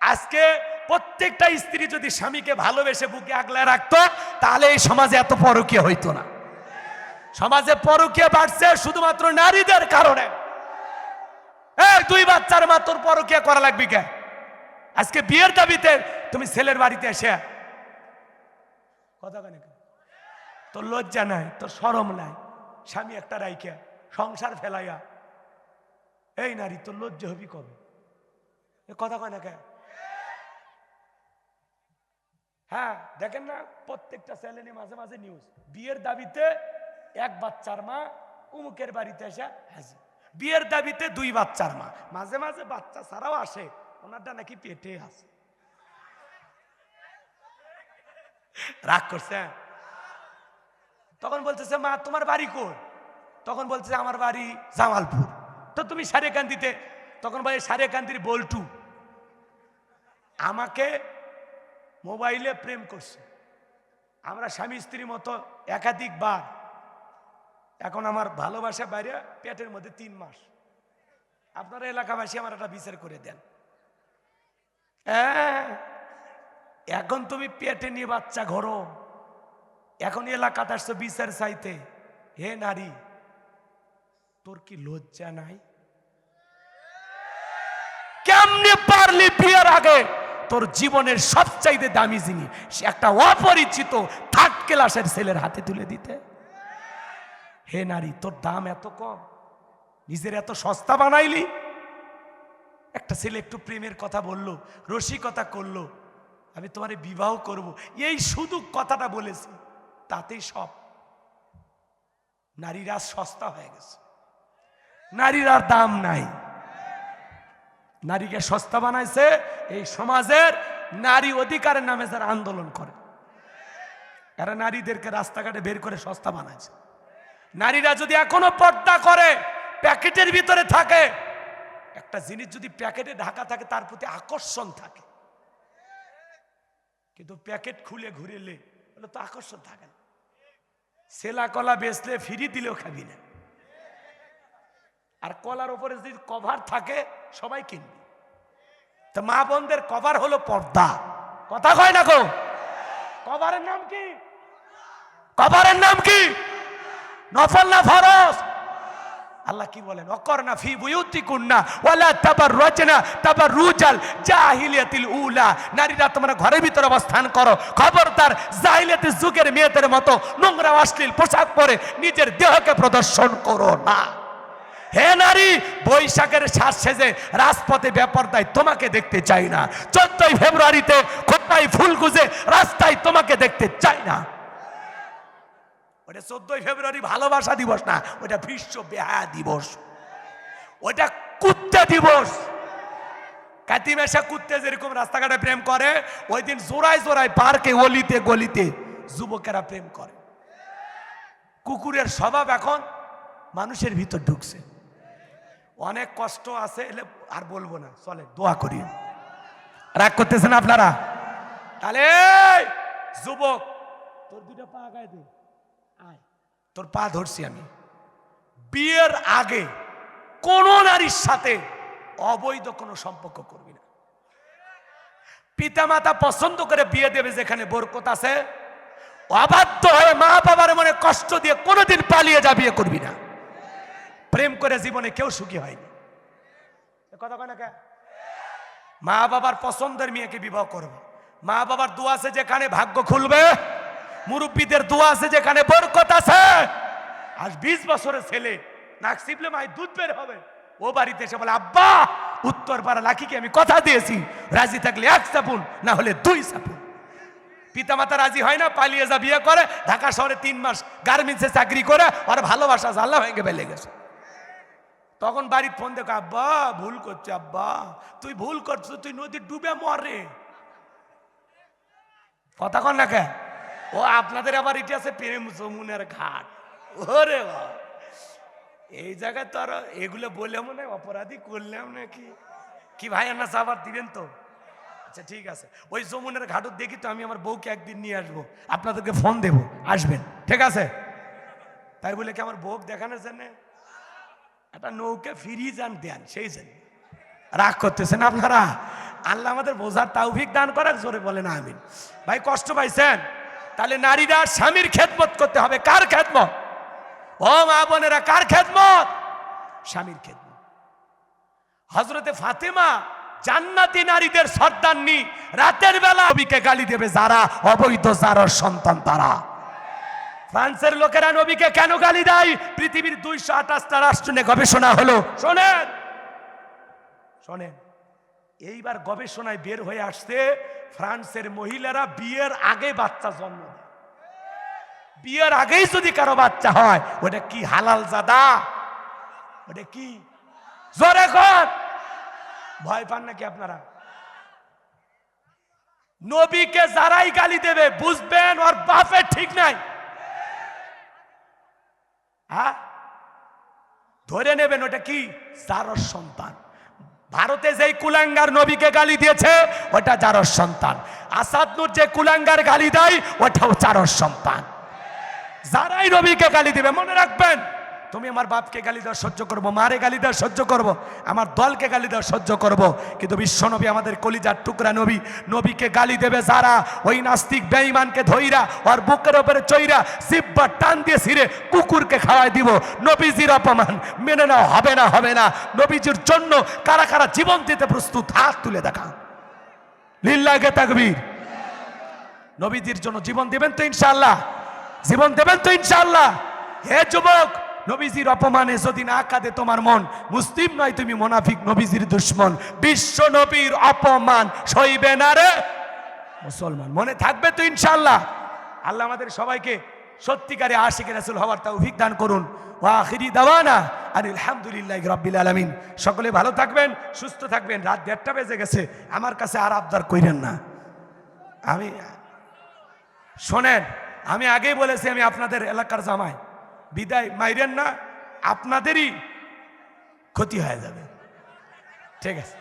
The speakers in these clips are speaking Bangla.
আজকে প্রত্যেকটা স্ত্রী যদি স্বামীকে ভালোবেসে বুকে আগলে রাখতো, তাহলে এই সমাজে এত পরকীয় হইতো না। সমাজে পরকীয় বাড়ছে শুধুমাত্র নারীদের কারণে। দুই বাচ্চার মা তোর পরকীয়া করা লাগবে কে? আজকে বিয়ের দাবিতে তুমি ছেলের বাড়িতে এসে কথা কেন তোর লজ্জা নাই, তোর সরম নাই। স্বামী একটা রাইকে সংসার ফেলাইয়া, এই নারী তোর লজ্জা হবি কবে? কথা কয় না কে হ্যাঁ দেখেন না, প্রত্যেকটা চ্যানেলে মাঝে মাঝে নিউজ বিয়ের দাবিতে এক বাচ্চার মা উমুকের বাড়িতে এসে হাজির। বিয়ের দাবিতে দুই বাচ্চার মা। মাঝে মাঝে বাচ্চা ছাড়াও আসে, ওনারটা নাকি পেটে আছে। রাগ করছে তখন বলতেছে, মা, তোমার বাড়ি কোন তখন বলতেছে, আমার বাড়ি জামালপুর। তো তুমি সারেকান্দিতে? তখন বলে, সারেকান্দির বল্টু। আমাকে মোবাইলে প্রেম করছে। আমরা স্বামী স্ত্রীর মতো একাধিকবার এখন আমার ভালোবাসা বাইরে পেটের মধ্যে তিন মাস। আপনারা এলাকাবাসী আমার একটা বিচার করে দেন। হ্যাঁ, এখন তুমি পেটে নিয়ে বাচ্চা ঘরো। এখন এলাকাতে আসছো বিচার চাইতে। হে নারী তোর কি লজ্জা নাই? কেমনে পারলি বিয়ের আগে? তোর জীবনের সবচাইতে দামি জিনিস। সে একটা অপরিচিত থার্ড ক্লাসের ছেলের হাতে তুলে দিতে। হে নারী, তোর দাম এত কম। নিজের এত সস্তা বানাইলি। একটা ছেলে একটু প্রেমের কথা বলল, রসিকতা করল। আমি তোমারে বিবাহ করব। এই শুধু কথাটা বলেছি। তাতেই সব। নারীরা সস্তা হয়ে গেছে। নারীরা দাম নাই। নারীকে সস্তা বানাইছে, এই সমাজের নারী অধিকারের নামে যারা আন্দোলন করে। এরা নারীদেরকে রাস্তাঘাটে বের করে সস্তা বানাইছে। নারীরা যদি এখনও পর্দা করে, প্যাকেটের ভিতরে থাকে, একটা জিনিস যদি প্যাকেটে ঢাকা থাকে, তার প্রতি আকর্ষণ থাকে। কিন্তু প্যাকেট খুলে ঘুরেলে, বলে তো আকর্ষণ থাকে না। সেলা কলা বেচলে ফিরি দিলেও খাবি না। আর কলার ওপরে যদি কভার থাকে সবাই কিনবে। তো মা বোনদের কভার হলো পর্দা। কথা কয় না গো? কভারের নাম কি? কভারের নাম কি? নফল না ফরজ? আল্লাহ কি বলেন? অকর না ফি বুয়ুতি কুন্না ওয়ালা তাবার রচনা তাবার রুজাল জাহিলিয়াতিল উলা। নারীরা তোমরা ঘরের ভিতরে অবস্থান করো। খবরদার জাহিলিয়াতের যুগের মেয়েদের মতো নোংরা অশ্লীল পোশাক পরে নিজের দেহকে প্রদর্শন করো না। হে নারী, বৈশাখের শ্বাস সেজে রাজপথে ব্যাপারদায় তোমাকে দেখতে চাই না। চোদ্দই ফেব্রুয়ারিতে খোপাই ফুল গুজে রাস্তায় তোমাকে দেখতে চাই না। ওটা চোদ্দই ফেব্রুয়ারি ভালোবাসা দিবস না, ওটা বিশ্ব বেহা দিবস। ওটা কুত্তে দিবস। কাতিমেশা কুত্তে যেরকম রাস্তাঘাটে প্রেম করে, ওই দিন জোড়ায় জোড়ায় পার্কে, অলিতে গলিতে যুবকেরা প্রেম করে। কুকুরের স্বভাব এখন মানুষের ভিতর ঢুকছে। অনেক কষ্ট আছে, এলে আর বলব না। চলে দোয়া করি। রাগ করতেছেন আপনারা? তাহলে যুবক, তোর দুটো পা আগায় দে। তোর পা ধরছি আমি। বিয়ের আগে কোন নারীর সাথে অবৈধ কোনো সম্পর্ক করবি না। পিতামাতা পছন্দ করে বিয়ে দেবে যেখানে বরকত আছে। অবাধ্য হয়ে মা বাবার মনে কষ্ট দিয়ে কোনোদিন পালিয়ে যা বিয়ে করবি না। প্রেম করে জীবনে কেউ সুখী হয়নি। কথা কয় না কে? মা বাবার পছন্দের মেয়েকে বিবাহ করবে। মা বাবার দোয়া আছে যেখানে ভাগ্য খুলবে, মুরব্বীদের দোয়া আছে যেখানে বরকত আছে। আজ বিশ বছরের ছেলে, নাক চিপলে মায়ের দুধ বের হবে। ও বাড়িতে এসে বলে, আব্বা, উত্তর পাড়া লাখিকে আমি কথা দিয়েছি। রাজি থাকলে এক সাপুন না হলে দুই সাপুন পিতামাতা রাজি হয় না, পালিয়ে যা বিয়ে করে। ঢাকা শহরে তিন মাস গার্মেন্টসে চাকরি করে আর ভালোবাসা জাল্লা ভেঙে বেলে গেছে। তখন বাড়ির ফোন দেখো, আব্বা, ভুল করছে, আব্বা। তুই ভুল করছিস, তুই নদী ডুবে মরে কথা কন না কে? ও, আপনাদের আবার এটি আছে প্রেম যমুনের ঘাট। ওরে। এই জায়গায় তো আর এগুলো বলে মনে অপরাধী করলাম নাকি? কি ভাই আন্না সাবার দিবেন তো? আচ্ছা ঠিক আছে। ওই যমুনের ঘাটত দেখি তো আমি আমার বউকে একদিন নিয়ে আসব। আপনাদেরকে ফোন দেব। আসবেন। ঠিক আছে? তাই বলে কি আমার বউ দেখানোর জন্য? একটা নৌকা ফিরিয়ে যান, দেন, সেই জন্য। রাগ করতেছেন আপনারা? আল্লাহ আমাদের বোঝার তাওফিক দান করাক জোরে বলেন, আমিন। ভাই, কষ্ট পাইছেন? তাহলে নারীরা স্বামীর খেদমত করতে হবে। কার খেদমত? ও মা বোনেরা, কার খেদমত? স্বামীর খেদমত। হজরতে ফাতেমা জান্নাতি নারীদের সর্দান্নি রাতের বেলা নবীকে গালি দেবে যারা অবৈধ যারার সন্তান তারা। ফ্রান্সের লোকেরা নবীকে কেন গালি দেয়? পৃথিবীর দুইশো আঠাশটা রাষ্ট্র নিয়ে গবেষণা হলো। শোনেন। শোনেন, এইবার গবেষণায় বের হয়ে আসছে, ফ্রান্সের মহিলারা বিয়ের আগে বাচ্চা জন্ম দেয়। বিয়ের আগেই যদি কারও বাচ্চা হয়, ওটা কি হালাল জাদা? ওটা কি? জোরে কর। ভয় পান নাকি আপনারা? নবীকে যারাই গালি দেবে, বুঝবেন ওর বাপের ঠিক নাই। হ্যাঁ ধরে নেবেন ওটা কি? জারস সন্তান। ভারতে যেই কুলাঙ্গার নবীকে গালি দিয়েছে, ওটা জারস সন্তান। আসাদ নূর যে কুলাঙ্গার গালি দেয়, ওটাও চারস সন্তান। যারাই নবীকে গালি দিবে, মনে রাখবেন তুমি আমার বাপকে গালি দেওয়া সহ্য করব, মারে গালি দেওয়া সহ্য করব। আমার দলকে গালি দেওয়া সহ্য করব। কিন্তু বিশ্ব নবী আমাদের কলিজার টুকরা নবী, নবীকে গালি দেবে যারা? ওই নাস্তিক বেঈমানকে ধইরা, ওর বুকের ওপরে চইরা সিব্বা টান দিয়ে ছিঁড়ে কুকুরকে খাওয়াই দিব। নবীজির অপমান মেনে নেওয়া হবে না হবে না। নবীজির জন্য কারা কারা জীবন দিতে প্রস্তুত, হাত তুলে দেখা। লিল্লাকে তাকবীর। নবীজির জন্য জীবন দেবেন তো ইনশাআল্লাহ। জীবন দেবেন তো ইনশাআল্লাহ। হে যুবক নবীজির অপমানে যদি না কাঁদে তোমার মন, মুসলিম নয় তুমি মোনাফিক, নবীজির দুশ্মন। বিশ্ব নবীর অপমান সইবে না রে। মুসলমান, মনে থাকবে তো ইনশাল্লাহ আল্লাহ আমাদের সবাইকে সত্যিকারে আশিক রাসুল হওয়ার তৌফিক দান করুন। ওয়া আখিরি দাওয়ানা আনিল হামদুলিল্লাহ রাব্বিল আলামিন। সকলে ভালো থাকবেন, সুস্থ থাকবেন। রাত দেড়টা বেজে গেছে, আমার কাছে আর আবদার কইরেন না। আমি, শোনেন, আমি আগেই বলেছি আমি আপনাদের এলাকার জামাই। বিদায় মাইরেন না, আপনাদেরই ক্ষতি হয়ে যাবে। ঠিক আছে।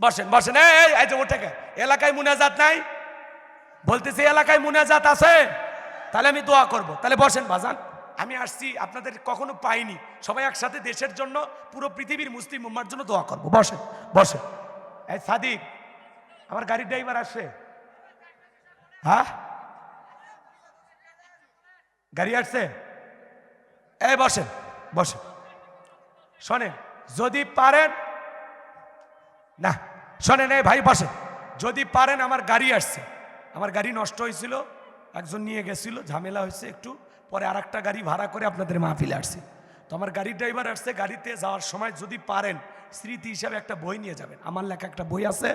বসেন বসেন। এই এলাকায় মুনাজাত নাই? বলতেছি, এলাকায় মুনাজাত আছে? তাহলে আমি দোয়া করব। তাহলে বসেন বাজান। আমি আসছি, আপনাদের কখনো পাইনি। সবাই একসাথে দেশের জন্য, পুরো পৃথিবীর মুসলিম উম্মার জন্য দোয়া করব। বসেন বসেন। এই সাদিক, আমার গাড়ির ড্রাইভার আসছে। হ্যাঁ? গাড়ি আসছে? এই, বসেন বসেন। শোনেন, যদি পারেন, না, শোনেন, এই ভাই, বসেন। যদি পারেন, আমার গাড়ি আসছে। আমার গাড়ি নষ্ট হয়েছিল, একজন নিয়ে গেছিল, ঝামেলা হয়েছে একটু, পরে আর গাড়ি ভাড়া করে আপনাদের মাহফিলে আসছে। তো আমার গাড়ির ড্রাইভার আসছে, গাড়িতে যাওয়ার সময় যদি পারেন, স্মৃতি হিসাবে একটা বই নিয়ে যাবেন। আমার লেখা একটা বই আছে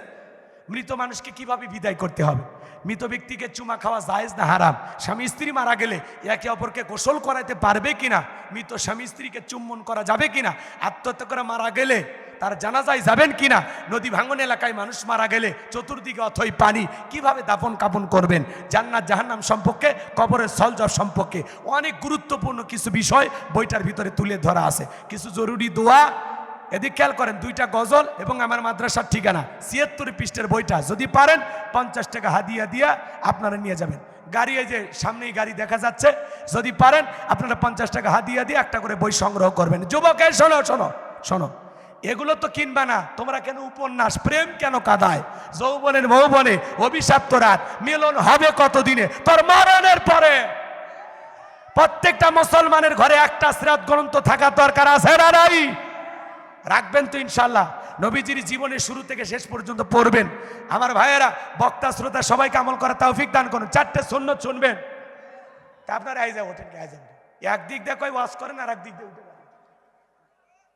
মৃত মানুষকে কীভাবে বিদায় করতে হবে? মৃত ব্যক্তিকে চুমা খাওয়া জায়েজ না হারাম? স্বামী স্ত্রী মারা গেলে একে অপরকে গোসল করাইতে পারবে কিনা? মৃত স্বামী স্ত্রীকে চুম্বন করা যাবে কিনা? আত্মহত্যা করে মারা গেলে তার জানাজায় যাবেন কিনা? নদী ভাঙন এলাকায় মানুষ মারা গেলে চতুর্দিকে অথই পানি কীভাবে দাফন কাপন করবেন? জান্নাত জাহান্নাম সম্পর্কে, কবরের সলজব সম্পর্কে অনেক গুরুত্বপূর্ণ কিছু বিষয় বইটার ভিতরে তুলে ধরা আছে। কিছু জরুরি দোয়া এদিক খেয়াল করেন, দুইটা গজল এবং আমার মাদ্রাসার ঠিকানা, ছিয়াত্তর পৃষ্ঠের বইটা। যদি পারেন, পঞ্চাশ টাকা হাদিয়া দিয়া আপনারা নিয়ে যাবেন। গাড়ি এই যে সামনেই গাড়ি দেখা যাচ্ছে, যদি পারেন, আপনারা পঞ্চাশ টাকা হাদিয়া দিয়ে একটা করে বই সংগ্রহ করবেন। যুবকের শোনো শোনো শোনো, এগুলো তো কিনবা না, তোমরা কেন উপন্যাস, প্রেম কেন কাদায়? যৌবনের মৌবনে অভিশাপ্ত রাত, মিলন হবে কতদিনে? তোর মরণের পরে। প্রত্যেকটা মুসলমানের ঘরে একটা সিরাত গ্রন্থ থাকা দরকার আছে না নাই? রাখবেন তো ইনশাল্লাহ নবীজির জীবনের শুরু থেকে শেষ পর্যন্ত পড়বেন। আমার ভাইয়েরা, বক্তা, শ্রোতা সবাইকে আমল করা তৌফিক দান করুন। চারটে শূন্য শুনবেন। তা আপনারা আইজা ওঠেন কি আইজা একদিক দিয়ে কয় ওয়াশ করেন আর একদিক দিয়ে উঠে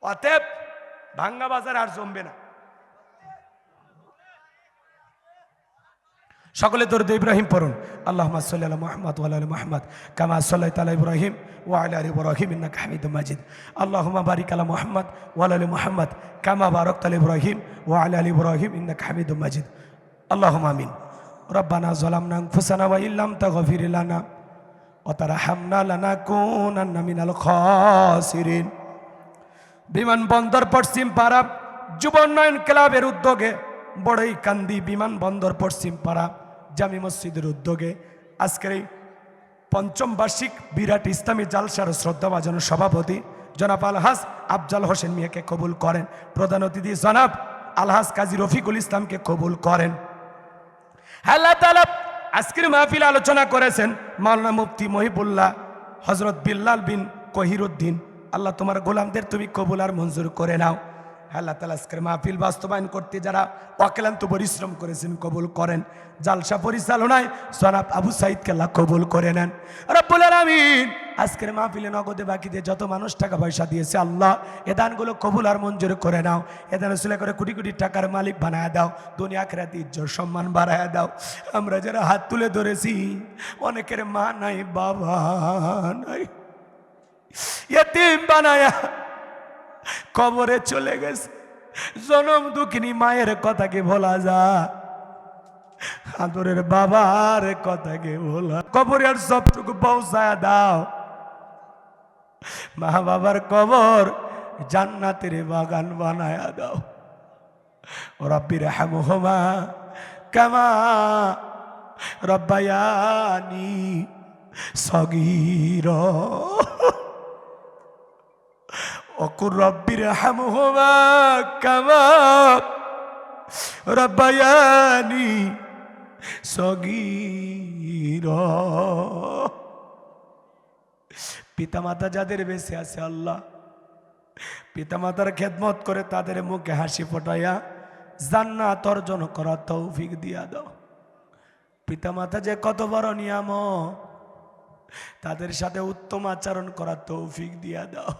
অতএব ভাঙ্গা বাজার আর জমবে না। সকলে দরুদ ইব্রাহিম পড়ুন। আল্লাহ সাল্লি আলা মুহাম্মদ ওয়া আলা কামা সাল্লাইতা আলা ইব্রাহিম ওয়া আলা আলি ইব্রাহিম, ইন্নাকা হামিদুম মাজিদ। আল্লাহুম্মা বারিক আলা মুহাম্মদ ওয়া আলা আলি মুহাম্মদ, কামা বারাকতা আলা ইব্রাহিম ওয়া আলা আলি ইব্রাহিম, ইন্নাকা হামিদুম মাজিদ। আল্লাহুম্মা আমিন। রব্বানা যালামনা আনফুসানা ওয়া ইল্লাম তাগফির লানা ওয়া তারহামনা লানাকুনান্না মিনাল খাসিরিন। বিমানবন্দর পশ্চিম পাড়া যুব উন্নয়ন ক্লাবের উদ্যোগে বড়ই কান্দি বিমানবন্দর পশ্চিম পাড়া জামি মসজিদের উদ্যোগে। আজকের এই পঞ্চম বার্ষিক বিরাট ইসলামী জালসার শ্রদ্ধাভাজন সভাপতি জনাব আলহাস আফজাল হোসেন মিয়াকে কবুল করেন। প্রধান অতিথি জনাব আলহাজ কাজী রফিকুল ইসলামকে কবুল করেন। আজকের মাহফিল আলোচনা করেছেন মাওলানা মুফতি মহিবুল্লাহ হজরত বিল্লাল বিন কহিরুদ্দিন। আল্লাহ তোমার গোলামদের তুমি কবুল আর মঞ্জুর করে নাও। আল্লাহ তালা আজকের মাহফিল বাস্তবায়ন করতে যারা অক্লান্ত পরিশ্রম করেছেন কবুল করেন। জালসা পরিচালনায় সনাব আবু সাইদকে আল্লাহ কবুল করে নেন। আলামিন, আজকের মাহফিলে নগদে বাকিতে যত মানুষ টাকা পয়সা দিয়েছে, আল্লাহ এ দানগুলো কবুল আর মঞ্জুর করে নাও। এ দান উসিলা করে কোটি কোটি টাকার মালিক বানায় দাও। দুনিয়া খেরাতে ইজ্জত সম্মান বাড়ায় দাও। আমরা যারা হাত তুলে ধরেছি, অনেকের মা নাই, বাবা নাই। এতিম বানায়া কবরে চলে গেছে। জনম দুঃখিনী মায়ের কথাকে ভোলা যা। আদরের বাবার কথাকে ভোলা। কবরে আর সবটুকু পৌঁছায় দাও। মা বাবার কবর জান্নাতের বাগান বানায়া দাও। রব্বির হামহমা কামা রব্বায়ানি সগীর। অকুর রব্বির হামহমা কামা রব্বায়ানি সগীর পিতামাতা যাদের বেঁচে আছে আল্লাহ, পিতামাতার খেদমত করে তাদের মুখে হাসি ফোটাইয়া জান্নাত অর্জন করা তৌফিক দিয়া দাও। পিতামাতা যে কত বড় নিয়াম তাদের সাথে উত্তম আচরণ করার তৌফিক দিয়া দাও।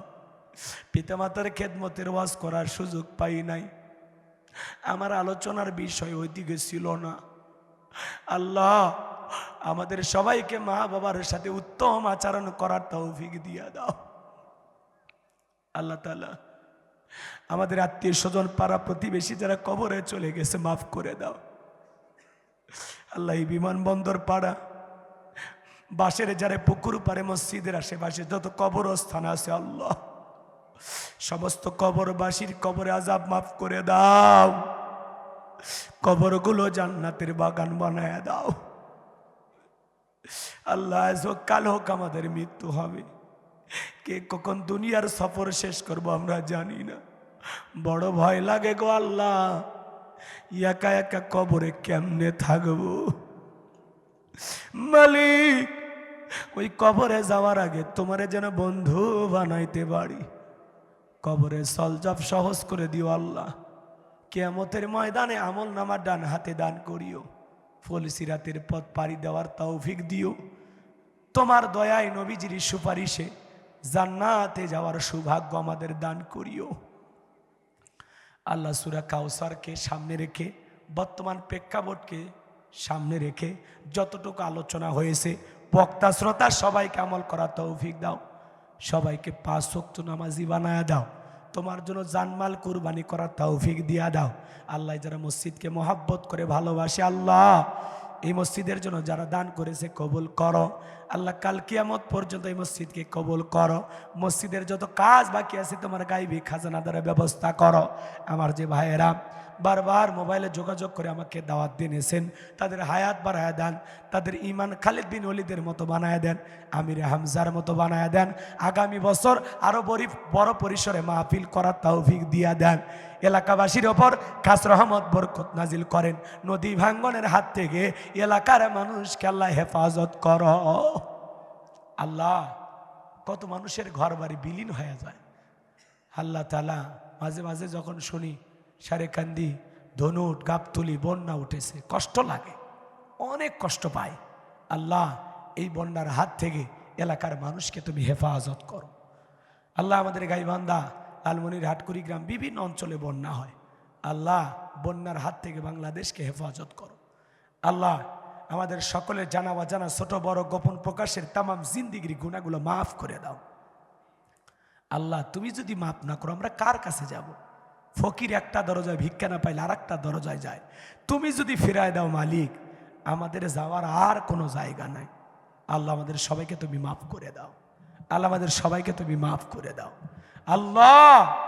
পিতামাতার খেদমতের ওয়াজ করার সুযোগ পাই নাই। আমার আলোচনার বিষয় ওইদিকে ছিল না। আল্লাহ আমাদের সবাইকে মা বাবার সাথে উত্তম আচরণ করার তৌফিক দিয়া দাও। আল্লাহ তালা আমাদের আত্মীয় স্বজন, পাড়া প্রতিবেশী যারা কবরে চলে গেছে, মাফ করে দাও। আল্লাহ এই বিমানবন্দর পাড়া বাসের যারা পুকুর পারে মসজিদের আশেপাশে যত কবরস্থান আছে, আল্লাহ সমস্ত কবরবাসীর কবরে আজাব মাফ করে দাও। কবরগুলো জান্নাতের বাগান বানায় দাও। আল্লাহ কাল হোক আমাদের মৃত্যু হবে। কে কখন দুনিয়ার সফর শেষ করব আমরা জানি না। বড় ভয় লাগে গো আল্লাহ, একা একা কবরে কেমনে থাকব? মালিক, ওই কবরে যাওয়ার আগে তোমারে যেন বন্ধু বানাইতে পারি। কবরে সলজব সহজ করে দিও আল্লাহ। কেয়ামতের ময়দানে আমল নামার ডান হাতে দান করিও। ফল সিরাতের পথ পাড়ি দেওয়ার তৌফিক দিও। তোমার দয়ায় নবীজির সুপারিশে জান্নাতে যাওয়ার সৌভাগ্য আমাদের দান করিও। আল্লাহ সুরা কাউসারকে সামনে রেখে, বর্তমান প্রেক্ষাপটকে সামনে রেখে যতটুকু আলোচনা হয়েছে, বক্তা, শ্রোতা সবাইকে আমল করার তৌফিক দাও। সবাইকে পাঁচ শক্ত নামাজি বানায় দাও। তোমার জন্য জানমাল কুরবানি করার তৌফিক দিয়া দাও। আল্লাহ যারা মসজিদকে মহাব্বত করে ভালোবাসে, আল্লাহ। এই মসজিদের জন্য যারা দান করেছে, কবুল করো। আল্লাহ কাল কিয়ামত পর্যন্ত এই মসজিদকে কবুল করো। মসজিদের যত কাজ বাকি আছে, তোমার গাইবি খাজানা দ্বারা ব্যবস্থা করো। আমার যে ভাইয়েরা বারবার মোবাইলে যোগাযোগ করে আমাকে দাওয়াত দিয়েছেন তাদের হায়াত বাড়ায় দেন, তাদের ইমান খালিদ বিন ওলিদের মতো বানায় দেন, আমির হামজার মতো বানায় দেন। আগামী বছর আরও বড় বড় পরিসরে মাহফিল করার তৌফিক দিয়া দেন। এলাকাবাসীর ওপর খাস রহমত, বরকত নাজিল করেন। নদী ভাঙ্গনের হাত থেকে এলাকার মানুষকে আল্লাহ হেফাজত কর। আল্লাহ, কত মানুষের ঘর বাড়ি বিলীন হয়ে যায়। আল্লাহ তালা মাঝে মাঝে যখন শুনি সারেকান্দি ধনুট গাবতুলি বন্যা উঠেছে। কষ্ট লাগে, অনেক কষ্ট পায়। আল্লাহ, এই বন্যার হাত থেকে এলাকার মানুষকে তুমি হেফাজত করো। আল্লাহ আমাদের গাইবান্ধা লালমনির হাটকুড়ি গ্রাম বিভিন্ন অঞ্চলে বন্যা হয়। আল্লাহ বন্যার হাত থেকে বাংলাদেশকে হেফাজত করো। আল্লাহ আমাদের সকলের জানা বা জানা ছোট, বড়, গোপন প্রকাশের তামাম জিন্দিগির গুণাগুলো মাফ করে দাও। আল্লাহ, তুমি যদি মাফ না করো, আমরা কার কাছে যাব? ফকির একটা দরজায় ভিক্ষা না পাইলে আর একটা দরজায় যায়। তুমি যদি ফিরায় দাও মালিক, আমাদের যাওয়ার আর কোনো জায়গা নাই। আল্লাহ আমাদের সবাইকে তুমি মাফ করে দাও। আল্লাহ আমাদের সবাইকে তুমি মাফ করে দাও। আল্লাহ!